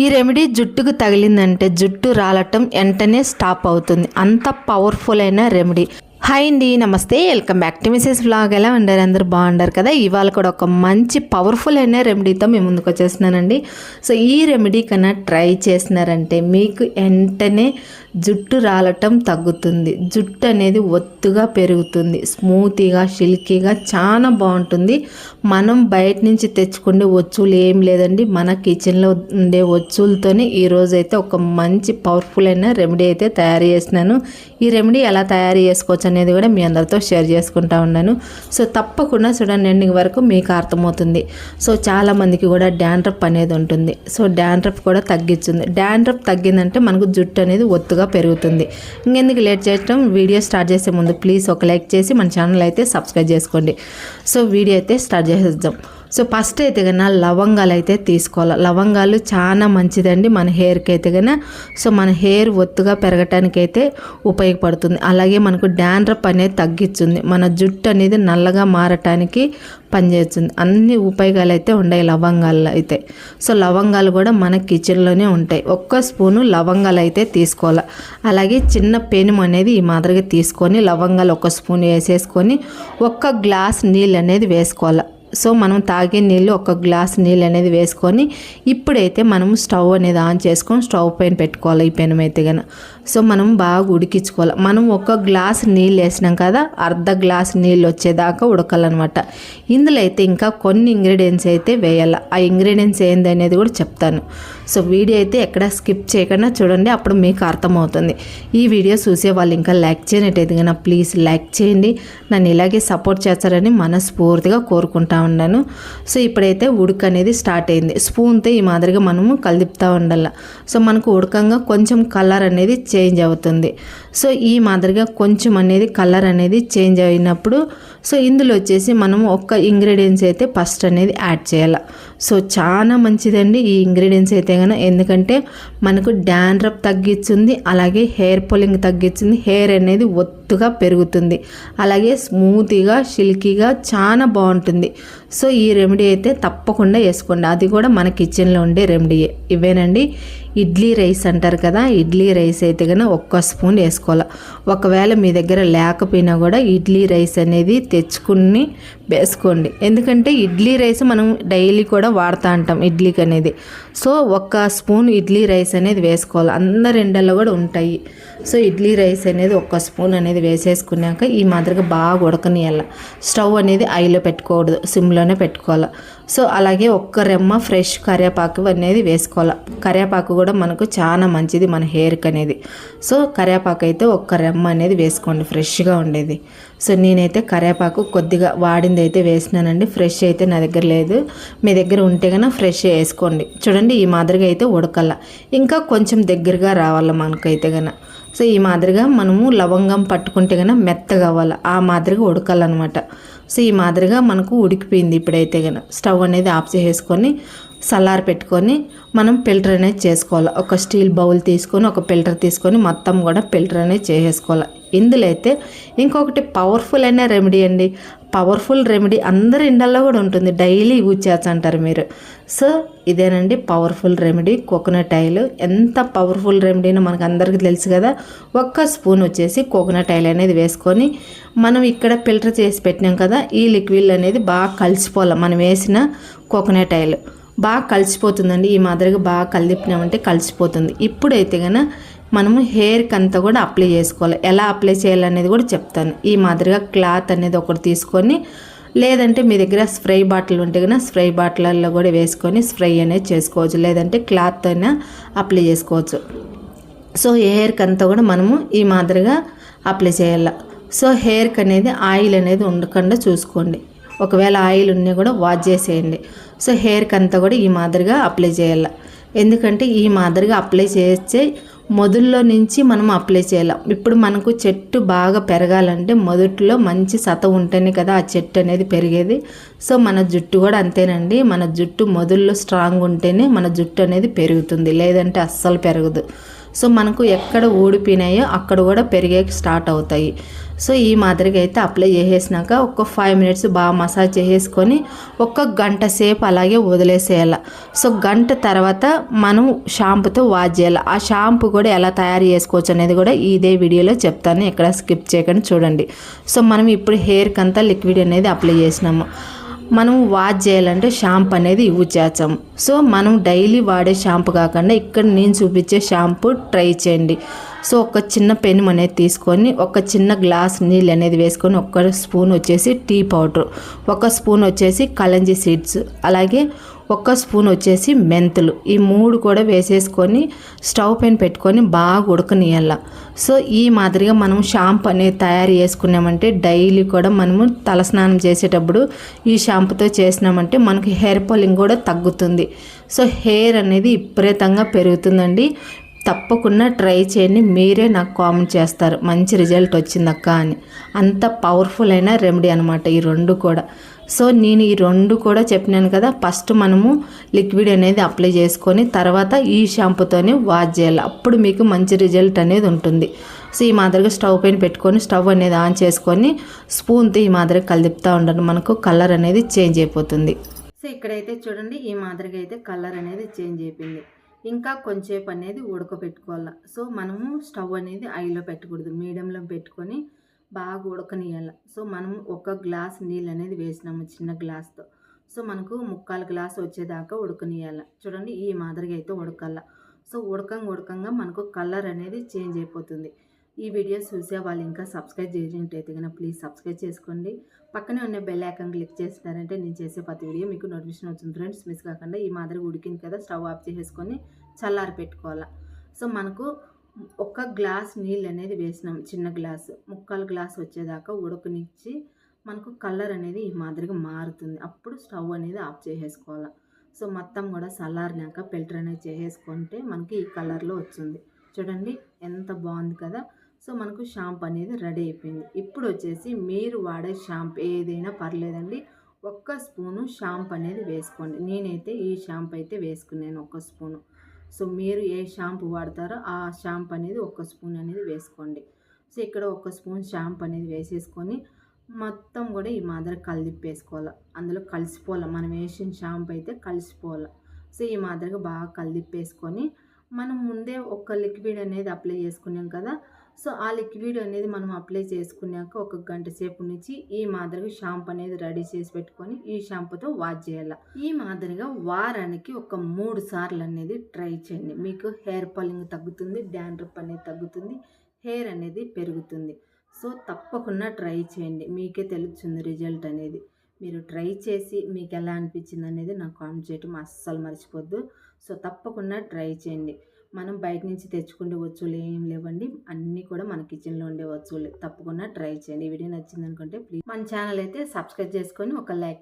ఈ రెమెడీ జుట్టుకు తగిలిందంటే జుట్టు రాలటం వెంటనే స్టాప్ అవుతుంది. అంత పవర్ఫుల్ అయిన రెమెడీ. హాయ్ అండి నమస్తే. Welcome back to Mrs blog ఎలా ఉండారు అందరూ బాగుండారు కదా? ఇవాళ కూడా ఒక మంచి పవర్ఫుల్ అయిన రెమెడీతో మేము ముందుకు వచ్చేస్తున్నానండి. సో ఈ రెమెడీ కన్నా ట్రై చేసినారంటే మీకు వెంటనే జుట్టు రాలటం తగ్గుతుంది. జుట్టు అనేది ఒత్తుగా పెరుగుతుంది. స్మూతీగా సిల్కీగా చాలా బాగుంటుంది. మనం బయట నుంచి తెచ్చుకునే వచ్చులు ఏం లేదండి. మన కిచెన్లో ఉండే వచ్చులతోనే ఈరోజు అయితే ఒక మంచి పవర్ఫుల్ అయిన రెమెడీ అయితే తయారు చేసినాను ఈ రెమెడీ ఎలా తయారు చేసుకోవచ్చు అనేది కూడా మీ అందరితో షేర్ చేసుకుంటా ఉన్నాను. సో తప్పకుండా చూడండి ఎండింగ్ వరకు మీకు అర్థమవుతుంది. సో చాలామందికి కూడా డాండ్రప్ అనేది ఉంటుంది. సో డాండ్రప్ కూడా తగ్గించింది. డాండ్రప్ తగ్గిందంటే మనకు జుట్టు అనేది ఒత్తుగా పెరుగుతుంది. ఇంకెందుకు లేట్ చేయటం? వీడియో స్టార్ట్ చేసే ముందు ప్లీజ్ ఒక లైక్ చేసి మన ఛానల్ అయితే సబ్స్క్రైబ్ చేసుకోండి. సో వీడియో అయితే స్టార్ట్ చేసేద్దాం. సో ఫస్ట్ అయితే కన్నా లవంగాలు అయితే తీసుకోవాలి. లవంగాలు చాలా మంచిదండి మన హెయిర్కి అయితే కన్నా సో మన హెయిర్ ఒత్తుగా పెరగటానికి అయితే ఉపయోగపడుతుంది. అలాగే మనకు డాండ్రప్ అనేది తగ్గిస్తుంది మన జుట్టు అనేది నల్లగా మారటానికి పనిచేస్తుంది. అన్ని ఉపయోగాలు అయితే ఉన్నాయి లవంగాలు అయితే. సో లవంగాలు కూడా మన కిచెన్లోనే ఉంటాయి. ఒక్క స్పూను లవంగాలు అయితే తీసుకోవాలి. అలాగే చిన్న పెనుము అనేది ఈ మాదిరిగా తీసుకొని లవంగాలు ఒక స్పూన్ వేసేసుకొని ఒక్క గ్లాస్ నీళ్ళు అనేది వేసుకోవాలి. సో మనం తాగే నీళ్ళు ఒక గ్లాస్ నీళ్ళు అనేది వేసుకొని ఇప్పుడైతే మనం స్టవ్ అనేది ఆన్ చేసుకొని స్టవ్ పైన పెట్టుకోవాలి ఈ పెనం అయితే కనుక సో మనం బాగా ఉడికించుకోవాలి. మనం ఒక గ్లాస్ నీళ్ళు వేసినాం కదా అర్ధ గ్లాస్ నీళ్ళు వచ్చేదాకా ఉడకాలన్నమాట. ఇందులో అయితే ఇంకా కొన్ని ఇంగ్రీడియంట్స్ అయితే వేయాలి. ఆ ఇంగ్రీడియంట్స్ ఏంది అనేది కూడా చెప్తాను. సో వీడియో అయితే ఎక్కడ స్కిప్ చేయకుండా చూడండి అప్పుడు మీకు అర్థమవుతుంది. ఈ వీడియో చూసే వాళ్ళు ఇంకా లైక్ చేయనట్టయితే కన్నా ప్లీజ్ లైక్ చేయండి. నన్ను ఇలాగే సపోర్ట్ చేస్తారని మనస్ఫూర్తిగా కోరుకుంటా ఉన్నాను. సో ఇప్పుడైతే ఉడక అనేది స్టార్ట్ అయింది. స్పూన్తో ఈ మాదిరిగా మనము కలిపుతూ ఉండాలి. సో మనకు ఉడకంగా కొంచెం కలర్ అనేది చేంజ్ అవుతుంది. సో ఈ మాదిరిగా కొంచెం అనేది కలర్ అనేది చేంజ్ అయినప్పుడు సో ఇందులో వచ్చేసి మనము ఒక్క ఇంగ్రీడియంట్స్ అయితే ఫస్ట్ అనేది యాడ్ చేయాలి. సో చాలా మంచిదండి ఈ ఇంగ్రీడియంట్స్ అయితే కనుక ఎందుకంటే మనకు డాండ్రప్ తగ్గించింది అలాగే హెయిర్ పులింగ్ తగ్గించింది హెయిర్ అనేది ఒత్తుగా పెరుగుతుంది. అలాగే స్మూతీగా సిల్కీగా చాలా బాగుంటుంది. సో ఈ రెమెడీ అయితే తప్పకుండా వేసుకోండి. అది కూడా మన కిచెన్లో ఉండే రెమెడీయే ఇవేనండి ఇడ్లీ రైస్ అంటారు కదా ఇడ్లీ రైస్ అయితే కనుక ఒక్క స్పూన్ వేసుకోవాలి. ఒకవేళ మీ దగ్గర లేకపోయినా కూడా ఇడ్లీ రైస్ అనేది తెచ్చుకుని వేసుకోండి. ఎందుకంటే ఇడ్లీ రైస్ మనం డైలీ కూడా వాడుతూ ఉంటాం ఇడ్లీకి అనేది. సో ఒక్క స్పూన్ ఇడ్లీ రైస్ అనేది వేసుకోవాలి. అందరి ఎండల్లో కూడా ఉంటాయి. సో ఇడ్లీ రైస్ అనేది ఒక్క స్పూన్ అనేది వేసేసుకున్నాక ఈ మాదిరిగా బాగా ఉడకనియాల స్టవ్ అనేది ఐలో పెట్టుకోకూడదు. సిమ్లోనే పెట్టుకోవాలి. సో అలాగే ఒక్క రెమ్మ ఫ్రెష్ కరివేపాకు అనేది వేసుకోవాలి. కరివేపాకు కూడా మనకు చాలా మంచిది మన హెయిర్కి అనేది. సో కరివేపాకు అయితే ఒక్క రెమ్మ అనేది వేసుకోండి ఫ్రెష్గా ఉండేది. సో నేనైతే కరివేపాకు కొద్దిగా వాడింది అయితే వేసినానండి ఫ్రెష్ అయితే నా దగ్గర లేదు. మీ దగ్గర ఉంటే కనుక ఫ్రెష్ వేసుకోండి. చూడండి ఈ మాదిరిగా అయితే ఉడకల్ల ఇంకా కొంచెం దగ్గరగా రావాలి మనకైతే కన్నా సో ఈ మాదిరిగా మనము లవంగం పట్టుకుంటే కన్నా మెత్తగా అవ్వాలి. ఆ మాదిరిగా ఉడకాలన్నమాట. సో ఈ మాదిరిగా మనకు ఉడికిపోయింది ఇప్పుడైతే కనుక స్టవ్ అనేది ఆఫ్ చేసేసుకొని సలార్ పెట్టుకొని మనం ఫిల్టర్ అనేది చేసుకోవాలి. ఒక స్టీల్ బౌల్ తీసుకొని ఒక ఫిల్టర్ తీసుకొని మొత్తం కూడా ఫిల్టర్ అనేది చేసేసుకోవాలి. ఇందులో అయితే ఇంకొకటి పవర్ఫుల్ అనే రెమెడీ అండి. పవర్ఫుల్ రెమెడీ అందరి ఇండల్లో కూడా ఉంటుంది. డైలీ యూజ్ చేస్తా అంటారు మీరు. సో ఇదేనండి పవర్ఫుల్ రెమెడీ కోకోనట్ ఆయిల్ ఎంత పవర్ఫుల్ రెమెడీనో మనకు అందరికీ తెలుసు కదా. ఒక్క స్పూన్ వచ్చేసి కోకోనట్ ఆయిల్ అనేది వేసుకొని మనం ఇక్కడ ఫిల్టర్ చేసి పెట్టినాం కదా ఈ లిక్విడ్ అనేది బాగా కలిసిపోవాలి. మనం వేసిన కోకోనట్ ఆయిల్ బాగా కలిసిపోతుందండి. ఈ మాదిరిగా బాగా కలిపినామంటే కలిసిపోతుంది. ఇప్పుడైతే కనుక మనము హెయిర్కి అంతా కూడా అప్లై చేసుకోవాలి. ఎలా అప్లై చేయాలనేది కూడా చెప్తాను. ఈ మాదిరిగా క్లాత్ అనేది ఒకటి తీసుకొని లేదంటే మీ దగ్గర స్ప్రే బాటిల్ ఉంటే కనుక స్ప్రే బాటిల్లో కూడా వేసుకొని స్ప్రే అనేది చేసుకోవచ్చు. లేదంటే క్లాత్ అయినా అప్లై చేసుకోవచ్చు. సో హెయిర్కి అంతా కూడా మనము ఈ మాదిరిగా అప్లై చేయాలి. సో హెయిర్కి అనేది ఆయిల్ అనేది ఉండకుండా చూసుకోండి. ఒకవేళ ఆయిల్ ఉన్నా కూడా వాష్ చేసేయండి. సో హెయిర్కి అంతా కూడా ఈ మాదిరిగా అప్లై చేయాలి. ఎందుకంటే ఈ మాదిరిగా అప్లై చేస్తే మొదల్లో నుంచి మనం అప్లై చేయాలి. ఇప్పుడు మనకు చెట్టు బాగా పెరగాలంటే మొదట్లో మంచి సత ఉంటేనే కదా ఆ చెట్టు అనేది పెరిగేది. సో మన జుట్టు కూడా అంతేనండి. మన జుట్టు మొదల్లో స్ట్రాంగ్ ఉంటేనే మన జుట్టు అనేది పెరుగుతుంది. లేదంటే అస్సలు పెరగదు. సో మనకు ఎక్కడ ఊడిపోయినాయో అక్కడ కూడా పెరిగే స్టార్ట్ అవుతాయి. సో ఈ మాదిరిగా అయితే అప్లై చేసేసినాక ఒక ఫైవ్ మినిట్స్ బాగా మసాజ్ చేసేసుకొని ఒక గంట సేపు అలాగే వదిలేసేయాలి. సో గంట తర్వాత మనం షాంపూతో వాష్ చేయాలి. ఆ షాంపూ కూడా ఎలా తయారు చేసుకోవచ్చు అనేది కూడా ఇదే వీడియోలో చెప్తాను. ఎక్కడ స్కిప్ చేయకుండా చూడండి. సో మనం ఇప్పుడు హెయిర్కి అంతా లిక్విడ్ అనేది అప్లై చేసినాము. మనం వాష్ చేయాలంటే షాంపూ అనేది యూజ్ చేస్తాం. సో మనం డైలీ వాడే షాంపూ కాకుండా ఇక్కడ నేను చూపించే షాంపూ ట్రై చేయండి. సో ఒక చిన్న పెన్ అనేది తీసుకొని ఒక చిన్న గ్లాస్ నీళ్ళు అనేది వేసుకొని ఒక స్పూన్ వచ్చేసి టీ పౌడర్ ఒక స్పూన్ వచ్చేసి కలంజీ సీడ్స్ అలాగే ఒక స్పూన్ వచ్చేసి మెంతులు. ఈ మూడు కూడా వేసేసుకొని స్టవ్ పైన పెట్టుకొని బాగా ఉడకనియాల సో ఈ మాదిరిగా మనం షాంపూ అనేది తయారు చేసుకున్నామంటే డైలీ కూడా మనము తలస్నానం చేసేటప్పుడు ఈ షాంపూతో చేసినామంటే మనకి హెయిర్ ఫాలింగ్ కూడా తగ్గుతుంది. సో హెయిర్ అనేది విపరీతంగా పెరుగుతుందండి. తప్పకుండా ట్రై చేయండి. మీరే నాకు కామెంట్ చేస్తారు. మంచి రిజల్ట్ వచ్చిందక్క అని. అంత పవర్ఫుల్ అయిన రెమెడీ అనమాట ఈ రెండు కూడా. సో నేను ఈ రెండు కూడా చెప్పినాను కదా ఫస్ట్ మనము లిక్విడ్ అనేది అప్లై చేసుకొని తర్వాత ఈ షాంపూతోనే వాష్ చేయాలి. అప్పుడు మీకు మంచి రిజల్ట్ అనేది ఉంటుంది. సో ఈ మాదిరిగా స్టవ్ పైన పెట్టుకొని స్టవ్ అనేది ఆన్ చేసుకొని స్పూన్తో ఈ మాదిరిగా కలిపుతూ ఉండండి. మనకు కలర్ అనేది చేంజ్ అయిపోతుంది. సో ఇక్కడైతే చూడండి ఈ మాదిరిగా అయితే కలర్ అనేది చేంజ్ అయిపోయింది. ఇంకా కొంచెంసేపు అనేది ఉడకబెట్టుకోవాలి. సో మనము స్టవ్ అనేది ఐలో పెట్టకూడదు. మీడియంలో పెట్టుకొని బాగా ఉడకనియాలి సో మనం ఒక గ్లాస్ నీళ్ళు అనేది వేసినాము చిన్న గ్లాస్తో. సో మనకు ముక్కాలు గ్లాస్ వచ్చేదాకా ఉడకనియాలి చూడండి ఈ మాదిరిగా అయితే ఉడకాల. సో ఉడకంగా ఉడకంగా మనకు కలర్ అనేది చేంజ్ అయిపోతుంది. ఈ వీడియోస్ చూసే వాళ్ళు ఇంకా సబ్స్క్రైబ్ చేసినట్టయితే కనుక ప్లీజ్ సబ్స్క్రైబ్ చేసుకోండి. పక్కనే ఉన్న బెల్ ఐకాన్ క్లిక్ చేసినారంటే నేను చేసే ప్రతి వీడియో మీకు నోటిఫికేషన్ వచ్చింది ఫ్రెండ్స్ మిస్ కాకుండా ఈ మాదిరి ఉడికింది కదా స్టవ్ ఆఫ్ చేసేసుకొని చల్లారి పెట్టుకోవాలి. సో మనకు ఒక గ్లాస్ నీళ్ళు అనేది వేసినాం చిన్న గ్లాస్ ముక్కాలు గ్లాస్ వచ్చేదాకా ఉడకనిచ్చి మనకు కలర్ అనేది ఈ మాదిరిగా మారుతుంది. అప్పుడు స్టవ్ అనేది ఆఫ్ చేసేసుకోవాలి. సో మొత్తం కూడా చల్లారినాక ఫిల్టర్ అనేది చేసేసుకుంటే మనకి ఈ కలర్లో వచ్చింది. చూడండి ఎంత బాగుంది కదా. సో మనకు షాంపూ అనేది రెడీ అయిపోయింది. ఇప్పుడు వచ్చేసి మీరు వాడే షాంపూ ఏదైనా పర్లేదండి. ఒక్క స్పూను షాంపూ అనేది వేసుకోండి. నేనైతే ఈ షాంపూ అయితే వేసుకున్నాను ఒక స్పూను. సో మీరు ఏ షాంపూ వాడతారో ఆ షాంపూ అనేది ఒక స్పూన్ అనేది వేసుకోండి. సో ఇక్కడ ఒక స్పూన్ షాంపూ అనేది వేసేసుకొని మొత్తం కూడా ఈ మాదిరి కలిదిప్పేసుకోవాలి. అందులో కలిసిపోవాలి. మనం వేసిన షాంపూ అయితే కలిసిపోవాలి. సో ఈ మాదిరిగా బాగా కలిదిప్పేసుకొని మనం ముందే ఒక లిక్విడ్ అనేది అప్లై చేసుకున్నాం కదా సో ఆ లిక్విడ్ అనేది మనం అప్లై చేసుకున్నాక ఒక గంట సేపు నుంచి ఈ మాదిరిగా షాంపూ అనేది రెడీ చేసి పెట్టుకొని ఈ షాంపూతో వాష్ చేయాలి. ఈ మాదిరిగా వారానికి ఒక మూడు సార్లు అనేది ట్రై చేయండి. మీకు హెయిర్ పాలింగ్ తగ్గుతుంది డాండ్రప్ అనేది తగ్గుతుంది హెయిర్ అనేది పెరుగుతుంది. సో తప్పకుండా ట్రై చేయండి. మీకే తెలుస్తుంది రిజల్ట్ అనేది. మీరు ట్రై చేసి మీకు ఎలా అనిపించింది అనేది నాకు కామెంట్ చేయటం అస్సలు మర్చిపోద్దు. సో తప్పకుండా ట్రై చేయండి. మనం బయట నుంచి తెచ్చుకుంటే వస్తువులు ఏం లేవండి. అన్నీ కూడా మన కిచెన్లో ఉండే వస్తువులు. తప్పకుండా ట్రై చేయండి. ఈ వీడియో నచ్చింది అనుకుంటే ప్లీజ్ మన ఛానల్ అయితే సబ్స్క్రైబ్ చేసుకొని ఒక లైక్